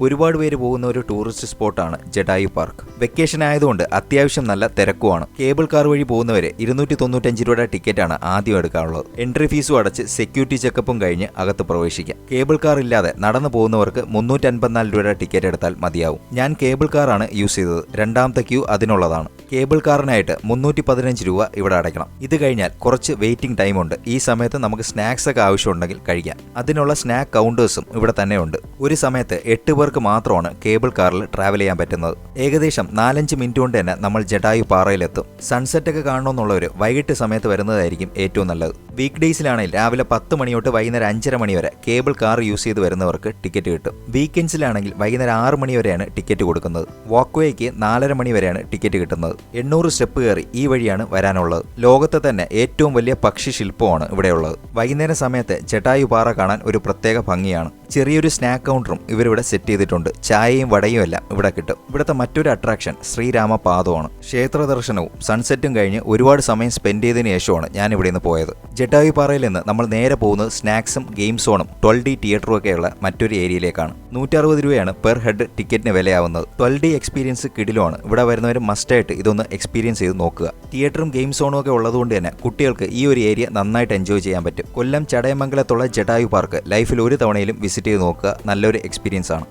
ഒരുപാട് പേര് പോകുന്ന ഒരു ടൂറിസ്റ്റ് സ്പോട്ടാണ് ജഡായു പാർക്ക്. വെക്കേഷൻ ആയതുകൊണ്ട് അത്യാവശ്യം നല്ല തിരക്കുമാണ്. കേബിൾ കാർ വഴി പോകുന്നവരെ ഇരുന്നൂറ്റി തൊണ്ണൂറ്റഞ്ച് രൂപയുടെ ടിക്കറ്റാണ് ആദ്യം എടുക്കാനുള്ളത് എൻട്രി ഫീസും അടച്ച് സെക്യൂരിറ്റി ചെക്കപ്പും കഴിഞ്ഞ് അകത്ത് പ്രവേശിക്കാം. കേബിൾ കാർ ഇല്ലാതെ നടന്നു പോകുന്നവർക്ക് മുന്നൂറ്റി അൻപത്തിനാല് രൂപയുടെ ടിക്കറ്റ് എടുത്താൽ മതിയാവും. ഞാൻ കേബിൾ കാറാണ് യൂസ് ചെയ്തത്. രണ്ടാമത്തെ ക്യൂ അതിനുള്ളതാണ്. കേബിൾ കാറിനായിട്ട് മുന്നൂറ്റി പതിനഞ്ച് രൂപ ഇവിടെ അടയ്ക്കണം. ഇത് കഴിഞ്ഞാൽ കുറച്ച് വെയിറ്റിംഗ് ടൈമുണ്ട് ഈ സമയത്ത് നമുക്ക് സ്നാക്സ് ഒക്കെ ആവശ്യമുണ്ടെങ്കിൽ കഴിക്കാം. അതിനുള്ള സ്നാക്ക് കൗണ്ടേഴ്സും ഇവിടെ തന്നെയുണ്ട് ഒരു സമയത്ത് എട്ട് പേർക്ക് മാത്രമാണ് കേബിൾ കാറിൽ ട്രാവൽ ചെയ്യാൻ പറ്റുന്നത്. ഏകദേശം നാലഞ്ച് മിനിറ്റ് കൊണ്ട് തന്നെ നമ്മൾ ജഡായു പാറയിലെത്തും. സൺസെറ്റ് ഒക്കെ കാണണമെന്നുള്ളവർ വൈകിട്ട് സമയത്ത് വരുന്നതായിരിക്കും ഏറ്റവും നല്ലത്. വീക്ക് ഡേയ്സിലാണെങ്കിൽ രാവിലെ പത്ത് മണി തൊട്ട് വൈകുന്നേരം അഞ്ചര മണി വരെ കേബിൾ കാർ യൂസ് ചെയ്ത് വരുന്നവർക്ക് ടിക്കറ്റ് കിട്ടും. വീക്കെൻഡ്സിലാണെങ്കിൽ വൈകുന്നേരം ആറ് മണി വരെയാണ് ടിക്കറ്റ് കൊടുക്കുന്നത്. വാക്ക്വേക്ക് നാലര മണി വരെയാണ് ടിക്കറ്റ് കിട്ടുന്നത്. എണ്ണൂറ് സ്റ്റെപ്പ് കയറി ഈ വഴിയാണ് വരാനുള്ളത്. ലോകത്തെ തന്നെ ഏറ്റവും വലിയ പക്ഷി ശില്പമാണ് ഇവിടെയുള്ളത്. വൈകുന്നേരം സമയത്ത് ജട്ടായു പാറ കാണാൻ ഒരു പ്രത്യേക ഭംഗിയാണ്. ചെറിയൊരു സ്നാക്ക് കൗണ്ടറും ഇവരിവിടെ സെറ്റ് ചെയ്തിട്ടുണ്ട്. ചായയും വടയും എല്ലാം ഇവിടെ കിട്ടും. ഇവിടുത്തെ മറ്റൊരു അട്രാക്ഷൻ ശ്രീരാമ പാദമാണ് ക്ഷേത്ര ദർശനവും സൺസെറ്റും കഴിഞ്ഞ് ഒരുപാട് സമയം സ്പെൻഡ് ചെയ്തതിന് ശേഷമാണ് ഞാൻ ഇവിടെ നിന്ന് പോയത്. ജട്ടായു പാറയിൽ നിന്ന് നമ്മൾ നേരെ പോകുന്നത് സ്നാക്സും ഗെയിം സോണും ട്വൽവ് ഡി തിയേറ്ററും ഒക്കെയുള്ള മറ്റൊരു ഏരിയയിലേക്കാണ്. നൂറ്ററുപത് രൂപയാണ് പെർ ഹെഡ് ടിക്കറ്റിന് വിലയാവുന്നത്. ട്വൽവ് ഡി എക്സ്പീരിയൻസ് കിടിലുമാണ്. ഇവിടെ വരുന്നവർ മസ്റ്റായിട്ട് ഇതൊന്ന് എക്സ്പീരിയൻസ് ചെയ്ത് നോക്കുക. തിയേറ്ററും ഗെയിം സോണും ഒക്കെ ഉള്ളതുകൊണ്ട് തന്നെ കുട്ടികൾക്ക് ഈ ഒരു ഏരിയ നന്നായിട്ട് എൻജോയ് ചെയ്യാൻ പറ്റും. കൊല്ലം ചടയമംഗലത്തുള്ള ജടായു പാർക്ക് ലൈഫിൽ ഒരു തവണയിലും വിസിറ്റ് ചെയ്ത് നോക്കുക. നല്ലൊരു എക്സ്പീരിയൻസ് ആണ്.